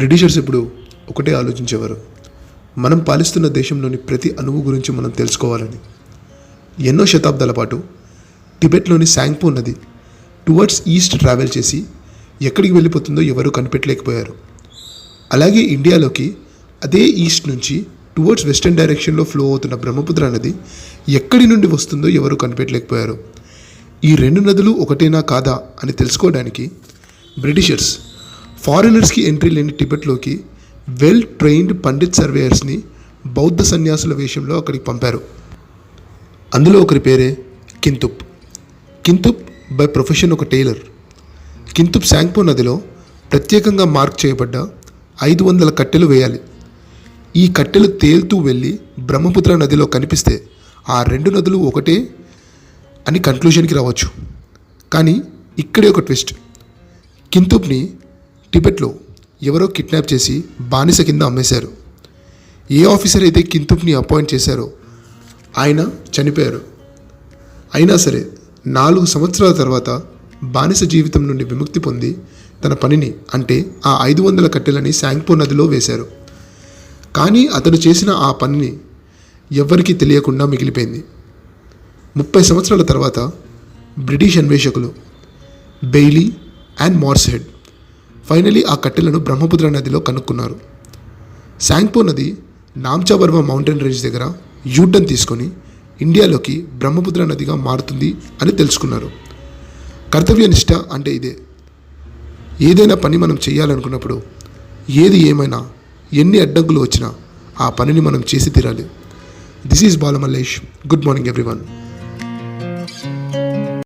Britishers ఇప్పుడు ఒకటే ఆలోచించేవారు. మనం పాలిస్తున్న దేశంలోని ప్రతి అణువు గురించి మనం తెలుసుకోవాలని. ఎన్నో శతాబ్దాల పాటు టిబెట్లోని శాంగ్పో నది టువర్డ్స్ ఈస్ట్ ట్రావెల్ చేసి ఎక్కడికి వెళ్ళిపోతుందో ఎవరూ కనిపెట్టలేకపోయారు. అలాగే ఇండియాలోకి అదే ఈస్ట్ నుంచి టువర్డ్స్ వెస్టర్న్ డైరెక్షన్లో ఫ్లో అవుతున్న బ్రహ్మపుత్ర నది ఎక్కడి నుండి వస్తుందో ఎవరూ కనిపెట్టలేకపోయారు. ఈ రెండు నదులు ఒకటేనా కాదా అని తెలుసుకోవడానికి బ్రిటిషర్స్ ఫారినర్స్కి ఎంట్రీ లేని టిబెట్లోకి వెల్ ట్రైన్డ్ పండిత్ సర్వేయర్స్ని బౌద్ధ సన్యాసుల వేషంలో అక్కడికి పంపారు. అందులో ఒకరి పేరే కింతుప్. కింతుప్ బై ప్రొఫెషన్ ఒక టైలర్. కింతుప్ శాంగ్పో నదిలో ప్రత్యేకంగా మార్క్ చేయబడ్డ ఐదు వందల కట్టెలు వేయాలి. ఈ కట్టెలు తేలుతూ వెళ్ళి బ్రహ్మపుత్ర నదిలో కనిపిస్తే ఆ రెండు నదులు ఒకటే అని కన్క్లూషన్కి రావచ్చు. కానీ ఇక్కడే ఒక ట్విస్ట్ కింతుప్ని టిబెట్లో ఎవరో కిడ్నాప్ చేసి బానిస కింద అమ్మేశారు. ఏ ఆఫీసర్ అయితే కింతుప్ని అపాయింట్ చేశారో ఆయన చనిపోయారు. అయినా సరే నాలుగు సంవత్సరాల తర్వాత బానిస జీవితం నుండి విముక్తి పొంది తన పనిని అంటే ఆ ఐదు వందల కట్టెలని శాంగ్పో నదిలో వేశారు. కానీ అతడు చేసిన ఆ పనిని ఎవ్వరికీ తెలియకుండా మిగిలిపోయింది. ముప్పై సంవత్సరాల తర్వాత బ్రిటిష్ అన్వేషకులు బెయిలీ అండ్ మార్స్హెడ్ ఫైనలీ ఆ కట్టెలను బ్రహ్మపుత్ర నదిలో కనుక్కున్నారు. శాంగ్పో నది నామ్చాబర్మ మౌంటైన్ రేంజ్ దగ్గర యూటర్న్ తీసుకొని ఇండియాలోకి బ్రహ్మపుత్ర నదిగా మారుతుంది అని తెలుసుకున్నారు. కర్తవ్యనిష్ట అంటే ఇదే. ఏదైనా పని మనం చేయాలనుకున్నప్పుడు ఏది ఏమైనా ఎన్ని అడ్డంకులు వచ్చినా ఆ పనిని మనం చేసి తీరాలి. This is Balamallesh good morning everyone